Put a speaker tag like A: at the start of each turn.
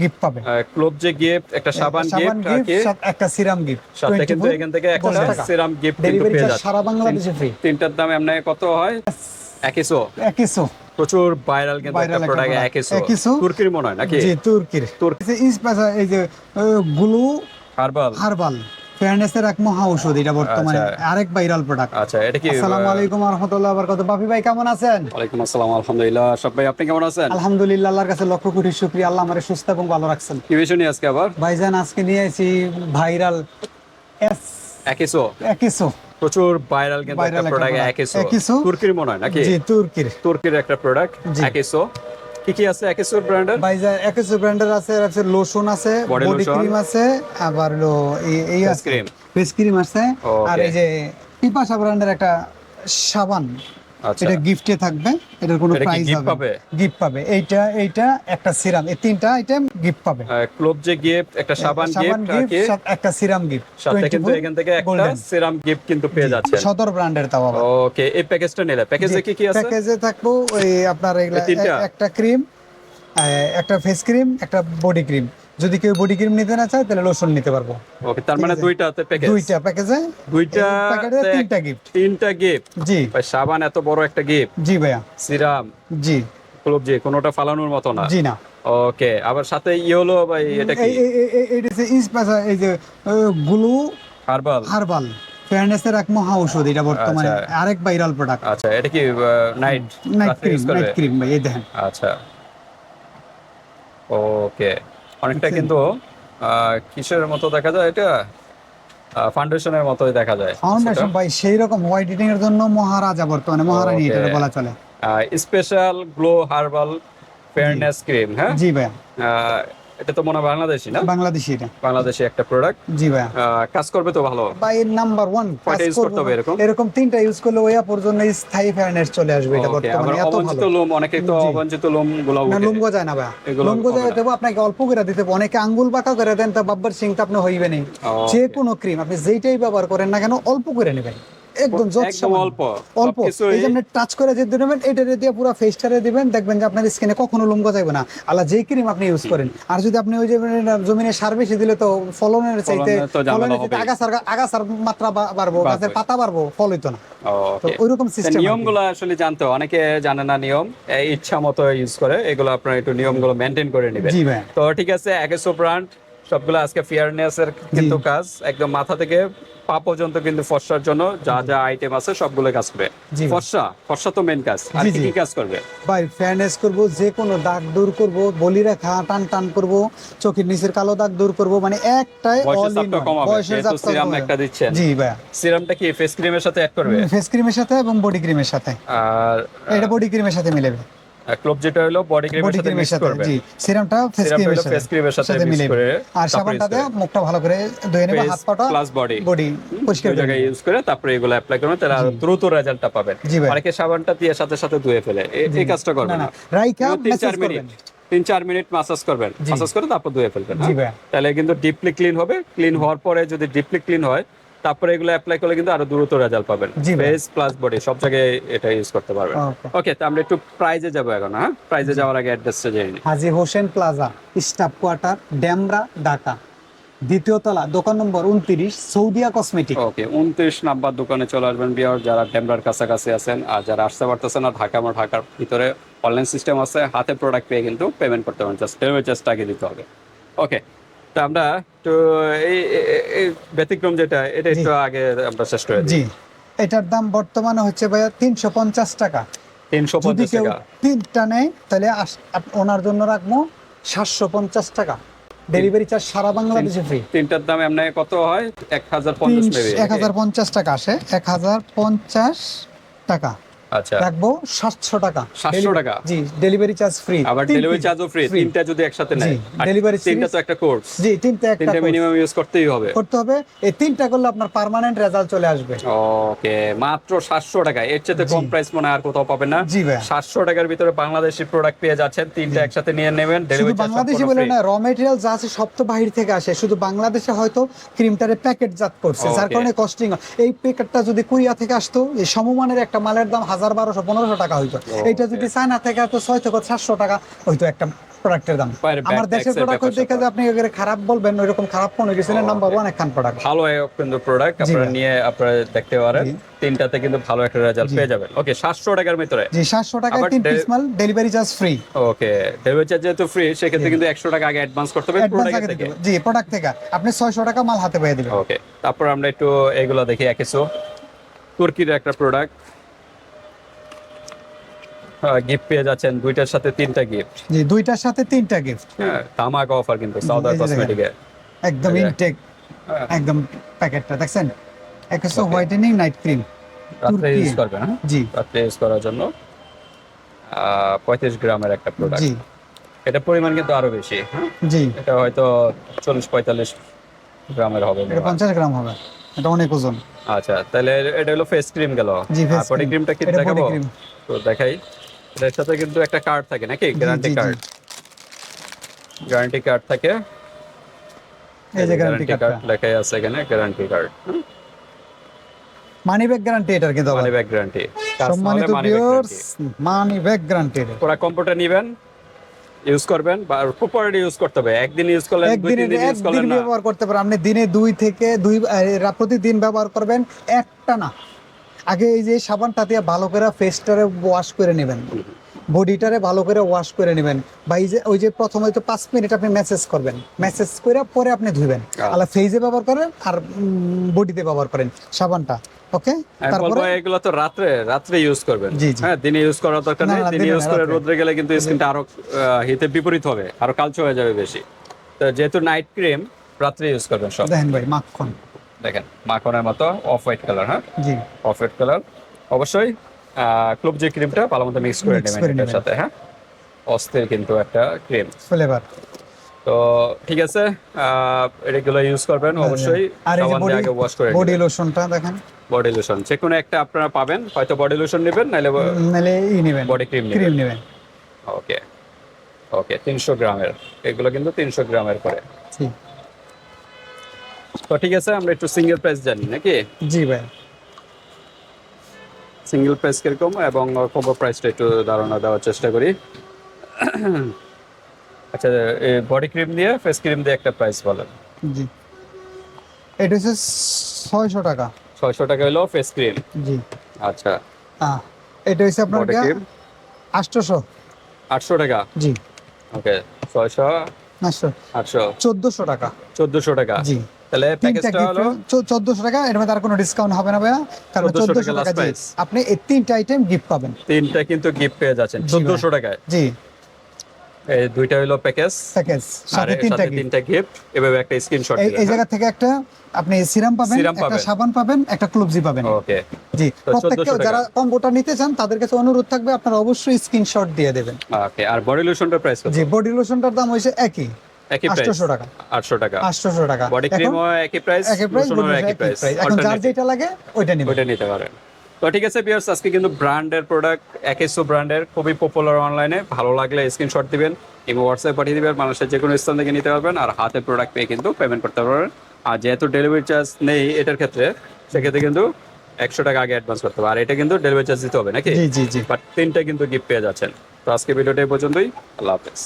A: Gift পাবে।
B: ক্লোব যে গিফট একটা সাবান গিফট
A: একটা সিরাম গিফট
B: সাথে কিন্তু এখান থেকে একটা সিরাম গিফট কিন্তু পেয়ে যাচ্ছে
A: সারা বাংলাদেশে ফ্রি
B: তিনটার দাম এমনি কত হয়? একইসো
A: একইশো
B: প্রচুর ভাইরাল কিন্তু একটা প্রোডাক্ট একইশো। তুর্কির মনে হয় নাকি?
A: জি তুর্কির।
B: তুর্কি।
A: এই যে গ্লু
B: হার্বাল
A: হার্বাল ফেয়ারনেসের এক মহা ঔষধ এটা বর্তমানে
B: আচ্ছা।
A: আরেক ভাইরাল প্রোডাক্ট
B: আচ্ছা এটা কি
A: আসসালামু আলাইকুম রহমতুল্লাহ বারকাত বাপি ভাই কেমন আছেন?
B: ওয়ালাইকুম আসসালাম আলহামদুলিল্লাহ। সব ভাই আপনি কেমন আছেন?
A: আলহামদুলিল্লাহ আল্লাহর কাছে লক্ষ কোটি শুকরিয়া। আল্লাহ আমারে সুস্থ এবং ভালো রাখছেন।
B: কি বিষয় নিয়ে আজকে আবার?
A: ভাইজান আজকে নিয়ে এসেছি ভাইরাল এস
B: একইশো
A: একইশো
B: প্রচুর ভাইরাল কিন্তু একটা প্রোডাক্ট একইশো। তুর্কির মনে হয় নাকি?
A: জি তুর্কির।
B: তুর্কির একটা প্রোডাক্ট
A: জি।
B: কি কি আছে? একইশোর ব্র্যান্ডের
A: ভাইজান একইশো ব্র্যান্ডের আছে আছে লোশন আছে বডি ক্রিম আছে আবার হলো এই- আছে।
B: cream।
A: ফেস ক্রিম আছে আর এই যে পিপাসা ব্র্যান্ডের একটা সাবান। এটা গিফটে থাকবে এটার কোনো প্রাইস হবে? গিফট পাবে? এইটা এইটা একটা সিরাম এই তিনটা আইটেম গিফট পাবে।
B: ক্লোব যে গিফট একটা সাবান গিফট
A: একটা সিরাম গিফট
B: সাথে কিন্তু এখান থেকে একটা সিরাম গিফট কিন্তু পেয়ে যাচ্ছেন।
A: সদর ব্র্যান্ডের তাও আবার।
B: ওকে এই প্যাকেজটা নিলে। প্যাকেজে কি কি আছে?
A: প্যাকেজে থাকব ওই আপনার এগুলা একটা ক্রিম একটা ফেস ক্রিম একটা বডি ক্রিম যদি কেউ বডি ক্রিম নিতে না চায় তাহলে লোশন নিতে পারব।
B: ওকে তার মানে দুইটাতে প্যাকেজ
A: দুইটা প্যাকেজে
B: দুইটা
A: প্যাকেটে তিনটা গিফট
B: তিনটা গিফট
A: জি।
B: ভাই সাবান এত বড় একটা গিফট
A: জি ভাইয়া।
B: সিরাম।
A: জি।
B: ক্লোব যে কোনোটা ফালানোর মতো না?
A: জি না।
B: ওকে আবার সাথে ইয়েলো ভাই এটা কি?
A: এই- হচ্ছে ইস্পাসা এই যে গ্লু
B: হার্বাল
A: হার্বাল ফেয়ারনেসের এক মহা ঔষধ এটা বর্তমানে।
B: আচ্ছা।
A: আরেক ভাইরাল প্রোডাক্ট
B: আচ্ছা এটা কি night
A: night cream night cream ভাই এই দেখেন।
B: আচ্ছা। ওকে অনেকটা কিন্তু কিসের মতো দেখা যায় এটা? ফাউন্ডেশনের মতোই দেখা যায়।
A: ফাউন্ডেশন ভাই সেই রকম হোয়াইট ইটিং এর জন্য মহারাজা বর্তমানে মহারানী. এটা বলা চলে।
B: Special glow herbal fairness cream হ্যাঁ?
A: জি
B: ভাই এটা তো মনে বাংলাদেশি না?
A: বাংলাদেশি এটা
B: বাংলাদেশি একটা প্রোডাক্ট
A: জি ভাইয়া
B: কাজ করবে তো ভালো।
A: ভাই নাম্বার ওয়ান
B: কয়টা use করতে হবে এরকম?
A: এরকম তিনটা ইউজ করলে পর্যন্ত স্থায়ী ফেয়ারনেস চলে আসবে এটা বর্তমানে। এত ভালো।
B: লোম অনেকে তো
A: জি।
B: অবাঞ্ছিত লোমগুলো
A: না লুম গজায় না
B: এগুলো
A: লুম গজায়
B: হবে
A: দেবো আপনাকে অল্প করে দিতে হবে। অনেকে আঙ্গুল বাঁকা করে দেন তা বাব্বার সিং তো আপনি হইবে
B: Okay.
A: যে কোনো ক্রিম আপনি যেইটাই ব্যবহার করেন না কেন অল্প করে নেবেন। একদম
B: একদম অল্প।
A: অল্প। এই যে টাচ করে যে দিবেন এটা দিয়ে পুরো ফেসটারে দিবেন দেখবেন যে আপনার স্কিনে কখনো লুম গজাইবে না। যেই ক্রিম আপনি ইউজ করেন। আর যদি আপনি ওই যে জমিনে সার বেশি দিলে তো ফলনের চাইতে। আগাছার আগাছার মাত্রা বাড়বো গাছের পাতা বাড়বো ফল হইতো না। তো ওইরকম সিস্টেম
B: নিয়মগুলো আসলে জানতে অনেকে জানে না নিয়ম ইচ্ছা মতো ইউজ করে। এগুলো আপনার একটু নিয়মগুলো মেনটেন করে নেবেন। তো ঠিক আছে একেসো ব্র্যান্ড সবগুলো আজকে ফেয়ারনেস এর কিন্তু কাজ। একদম মাথা থেকে পা পর্যন্ত কিন্তু ফর্সার জন্য যা যা আইটেম আছে সবগুলো কাজ করবে। ফর্সা ফর্সা তো মেন কাজ। আর কি কাজ করবে?
A: ভাই ফেয়ারনেস করব যে কোনো দাগ দূর করব বলি রেখা টান টান করব চোখের নিচের কালো দাগ দূর করব মানে একটাই one।
B: কমাবে
A: বয়সের
B: সিরাম একটা দিচ্ছেন।
A: জি ভাই।
B: সিরামটা কি ফেস ক্রিমের সাথে অ্যাড করবে?
A: ফেস ক্রিমের সাথে এবং বডি ক্রিমের সাথে।
B: আর
A: এটা বডি ক্রিমের সাথে মিলাবে।
B: ক্লোব যেটা হলো বডি ক্রিমের সাথে মিক্স করবে।
A: জি সিরামটা ফেস ক্রিমের সাথে
B: ফেস ক্রিমের সাথে মিক্স করে
A: আর
B: তারপরে
A: সাবানটা দিয়ে মুখটা ভালো করে ধুয়ে নেবে হাত পাটা
B: প্লাস বডি
A: বডি পরিষ্কার করে
B: জায়গায় ইউজ করে তারপরে এগুলো অ্যাপ্লাই করবেন তাহলে আরও দ্রুত রেজাল্টটা পাবেন। অনেকে সাবানটা দিয়ে সাথে সাথে ধুয়ে ফেলে এই কাজটা
A: না
B: করবেন
A: না। রাইকা
B: তিন
A: মেসেজ
B: চার
A: করবেন
B: মিনিট তিন চার মিনিট মাসাজ করবেন। মাসাজ করে তারপর ধুয়ে ফেলবেন হ্যাঁ? তাহলে কিন্তু ডিপলি ক্লিন হবে। ক্লিন হওয়ার পরে যদি ডিপলি ক্লিন হয় তারপরে এগুলো অ্যাপ্লাই করলে কিন্তু আরও দ্রুত রেজাল্ট পাবেন। ফেস প্লাস বডি সব জায়গায় এটা ইউজ করতে পারবেন।
A: ওকে
B: তো আমরা একটু প্রাইজে যাব এখন হ্যাঁ? প্রাইজে যাওয়ার আগে অ্যাড্রেসটা জেনে নিই।
A: Haji Hossain plaza staff quarter Demra Dhaka. দ্বিতীয় তলা দোকান নম্বর উনত্রিশ সৌদিয়া কসমেটিক
B: ওকে উনত্রিশ নাম্বার দোকানে চলে আসবেন বিয়ার যারা ডেমরার কাছাকাছি আছেন আর যারা আসতে পারতেছেন না ঢাকা আমার ঢাকার ভিতরে অনলাইন সিস্টেম আছে হাতে প্রোডাক্ট পেয়ে কিন্তু পেমেন্ট করতে পারেন। জাস্ট ডেলিভারি চার্জটা আগে দিতে হবে। ওকে তো আমরা তো এই ব্যতিক্রম যেটা এটা একটু আগে আমরা শেষ করে
A: জি। এটার দাম বর্তমানে হচ্ছে ভাইয়া তিনশো পঞ্চাশ টাকা।
B: তিনশো পঞ্চাশ টাকা।
A: তিনটা নেয় তাহলে ওনার জন্য রাখব সাতশো পঞ্চাশ টাকা। ডেলিভারি চার্জ সারা বাংলাদেশে ফ্রি
B: তিনটার দাম এমনি কত হয়? এক হাজার পঞ্চাশ
A: এক হাজার পঞ্চাশ টাকা আসে। এক হাজার পঞ্চাশ টাকা।
B: আচ্ছা।
A: রাখব সাতশো টাকা।
B: 700 টাকা?
A: জি ডেলিভারি চার্জ ফ্রি
B: আবার ডেলিভারি চার্জও ফ্রি তিনটা যদি একসাথে নেয়।
A: delivery
B: তিনটা তো একটা কোর্স
A: জি তিনটা একটা
B: তিনটা মিনিমাম ইউজ করতেই হবে।
A: করতে হবে। এই তিনটা করলে আপনার পার্মানেন্ট রেজাল্ট চলে আসবে।
B: ওকে মাত্র সাতশো টাকা এর চেয়ে কম প্রাইস মনে আর কোথাও পাবেন না।
A: জি ভাই
B: সাতশো টাকার ভিতরে বাংলাদেশি প্রোডাক্ট পেয়ে যাচ্ছেন। তিনটা একসাথে নিয়ে নেবেন। ডেলিভারি
A: বাংলাদেশি বলে না র মেটেরিয়াল যা আছে সব তো বাহির থেকে আসে। শুধু বাংলাদেশে হয়তো ক্রিমটারে প্যাকেট জাত করছে। যার কারণে কস্টিং এই প্যাকেটটা যদি কোরিয়া থেকে আসতো এই সমমানের একটা মালের দাম হাজার বারোশো পনেরোশো টাকা হইতো। এইটা যদি চায়না থেকে তো ছয় থেকে সাতশো টাকা হইতো একটা প্রোডাক্টের দাম। আমার দেশের প্রোডাক্ট দেখে যে আপনি খারাপ বলবেন ওইরকম খারাপ ফোন গেছিলেন নাম্বার ওয়ান একখান প্রোডাক্ট
B: ভালো কিন্তু প্রোডাক্ট আপনারা নিয়ে আপনারা দেখতে পারেন। তিনটাতে কিন্তু ভালো একটা রেজাল্ট পেয়ে যাবেন। ওকে সাতশো টাকার ভিতরে।
A: জি টাকায় তিন পিস মাল delivery charge free
B: okay delivery charge যেহেতু ফ্রি সেক্ষেত্রে কিন্তু একশো টাকা আগে অ্যাডভান্স করতে হবে প্রোডাক্ট থেকে।
A: জি প্রোডাক্ট থেকে। আপনি ছয়শো টাকা মাল হাতে পেয়ে দিবেন।
B: ওকে তারপর আমরা একটু এগুলো দেখি একেসো তুর্কির একটা প্রোডাক্ট গিফট পেয়ে যাচ্ছেন। দুইটার সাথে তিনটা গিফট
A: জি দুইটার সাথে তিনটা গিফট
B: হ্যাঁ ধামাকা অফার কিন্তু সাউদার। কসমেটিকে
A: একদম ইনটেক
B: হ্যাঁ।
A: একদম প্যাকেটটা দেখছেন? একশো. হোয়াইটেনিং নাইট ক্রিম
B: রাত্রে ইউজ করবেন হ্যাঁ?
A: জি।
B: রাত্রে ইউজ করার জন্য পঁয়ত্রিশ গ্রামের একটা প্রোডাক্ট
A: জি।
B: এটা পরিমাণ কিন্তু আরও বেশি হ্যাঁ?
A: জি।
B: এটা হয়তো চল্লিশ পঁয়তাল্লিশ গ্রামের হবে
A: এটা পঞ্চাশ গ্রাম হবে। এটা অনেক ওজন।
B: আচ্ছা তাহলে এটা হলো ফেস ক্রিম গেল। বডি। ক্রিমটা কি দেখাবো? তো দেখাই। এটার সাথে কিন্তু একটা কার্ড থাকে নাকি? গ্যারান্টি। কার্ড গ্যারান্টি কার্ড থাকে।
A: এই যে গ্যারান্টি কার্ডটা
B: লেখাই আছে এখানে guarantee card
A: money back guarantee এটার কিন্তু
B: মানি ব্যাগ গ্যারান্টি
A: সম্মানিত ভিউয়ার্স মানি ব্যাগ গ্যারান্টি
B: পুরো কম্পিউটার নেবেন ইউজ করবেন বা প্রপারলি ইউজ করতে হবে। একদিন ইউজ করলেন দুই তিন দিন ইউজ করলেন না।
A: ব্যবহার করতে পারেন। আপনি দিনে দুই থেকে দুই প্রতিদিন ব্যবহার করবেন একটা না। আগে এই যে সাবানটা দিয়ে ভালো করে ফেসটারে ওয়াশ করে নেবেন। বডিটারে ভালো করে ওয়াশ করে নেবেন বা এই যে ওই যে প্রথমে তো পাঁচ মিনিট আপনি মেসেজ করবেন। মেসেজ করে পরে আপনি ধুবেন।
B: আচ্ছা।
A: আলা ফেজে ব্যবহার করেন আর বডিতে ব্যবহার করেন সাবানটা। ওকে
B: আমি
A: তারপরে
B: এগুলো তো রাত্রে রাত্রে ইউজ করবেন। হ্যাঁ দিনে ইউজ করার দরকার নেই। দিনে ইউজ করে। রোদ্রে গেলে কিন্তু স্কিনটা আরও হিতে বিপরীত হবে আরও কালচে হয়ে যাবে বেশি। তো যেহেতু নাইট ক্রিম রাত্রে ইউজ করবেন সব।
A: দেখেন ভাই মাখন।
B: দেখেন মাখনের মতো অফ হোয়াইট কালার হ্যাঁ?
A: জি।
B: অফ হোয়াইট কালার অবশ্যই ক্লোব যে ক্রিমটা ভালো মতো মিক্স করে নেবেন এটার সাথে হ্যাঁ? অস্থির কিন্তু একটা ক্রিম
A: ফ্লেভার
B: তো ঠিক আছে এগুলো ইউজ করবেন অবশ্যই।
A: আর এই
B: সাবান দিয়ে আগে ওয়াশ করে
A: বডি লোশনটা দেখেন।
B: বডি লোশন যে কোনো একটা আপনারা পাবেন হয়তো বডি লোশন নেবেন নাহলে
A: নাহলে ই নেবেন।
B: বডি ক্রিম নেবেন।
A: ক্রিম নেবেন।
B: ওকে ওকে তিনশো গ্রামের। এগুলো কিন্তু তিনশো গ্রামের করে।
A: জি।
B: তো ঠিক আছে আমরা একটু সিঙ্গেল প্রাইস জানি নাকি?
A: জি ভাই।
B: সিঙ্গেল প্রাইস কীরকম এবং কম্বো প্রাইসটা একটু ধারণা দেওয়ার চেষ্টা করি। আচ্ছা বডি ক্রিম দিয়ে ফেস ক্রিম দিয়ে একটা প্রাইস বলেন।
A: জি। এটা হচ্ছে ছয়শো টাকা।
B: ছয়শো টাকা হলো ফেস ক্রিম
A: জি।
B: আচ্ছা।
A: এটা হচ্ছে আপনার
B: বডি ক্রিম
A: আটশোশো।
B: আটশো টাকা?
A: জি।
B: ওকে ছয়শো
A: আটশো।
B: আটশো।
A: চোদ্দোশো টাকা।
B: চোদ্দশো টাকা?
A: জি।
B: তাহলে প্যাকেজটা হলো
A: চোদ্দোশো টাকা এর মধ্যে আর কোনো ডিসকাউন্ট হবে না ভাইয়া। কারণ
B: 1400 টাকা
A: আপনি এই তিনটা আইটেম গিফট পাবেন।
B: তিনটা কিন্তু গিফট পেয়ে যাচ্ছেন।
A: ভাই।
B: চোদ্দশো টাকায়।
A: জি।
B: এই দুইটা হলো প্যাকেজ
A: প্যাকেজ সাথে তিনটা গিফট
B: তিনটা গিফট এভাবে একটা স্ক্রিনশট
A: এই জায়গা থেকে একটা আপনি সিরাম পাবেন একটা সাবান পাবেন একটা ক্লুবজি পাবেন।
B: ওকে
A: জি। প্রত্যেককে
B: 1400
A: যারা কম্বোটা নিতে চান তাদের কাছে অনুরোধ থাকবে আপনারা অবশ্যই স্ক্রিনশট দিয়ে দেবেন।
B: ওকে আর বডি লোশনটার প্রাইস কত?
A: জি বডি লোশনটার দাম হয়েছে একই।
B: একই প্রাইস
A: আটশোশো টাকা।
B: 800 টাকা।
A: আটশোশো টাকা।
B: বডি ক্রিমও একই প্রাইস
A: একই প্রাইস
B: একই প্রাইস
A: এখন যার যেটা লাগে ওইটা নিবেন।
B: ওইটা নিতে পারেন। তো ঠিক আছে বিয়ার্স আজকে কিন্তু ব্র্যান্ডের প্রোডাক্ট একেসো ব্র্যান্ডের খুবই পপুলার অনলাইনে ভালো লাগলে স্ক্রিনশট দিবেন কিংবা হোয়াটসঅ্যাপ পাঠিয়ে দিবেন মানুষের যে কোনো স্থান থেকে নিতে পারবেন আর হাতে প্রোডাক্ট পেয়ে কিন্তু পেমেন্ট করতে পারবেন। আর যেহেতু ডেলিভারি চার্জ নেই এটার ক্ষেত্রে সেক্ষেত্রে কিন্তু একশো টাকা আগে অ্যাডভান্স করতে হবে। আর এটা কিন্তু ডেলিভারি চার্জ দিতে হবে নাকি?
A: জি জি জি।
B: বাট তিনটা কিন্তু গিফট পেয়ে যাচ্ছেন। তো আজকে ভিডিওটা এই পর্যন্তই। আল্লাহ হাফেজ।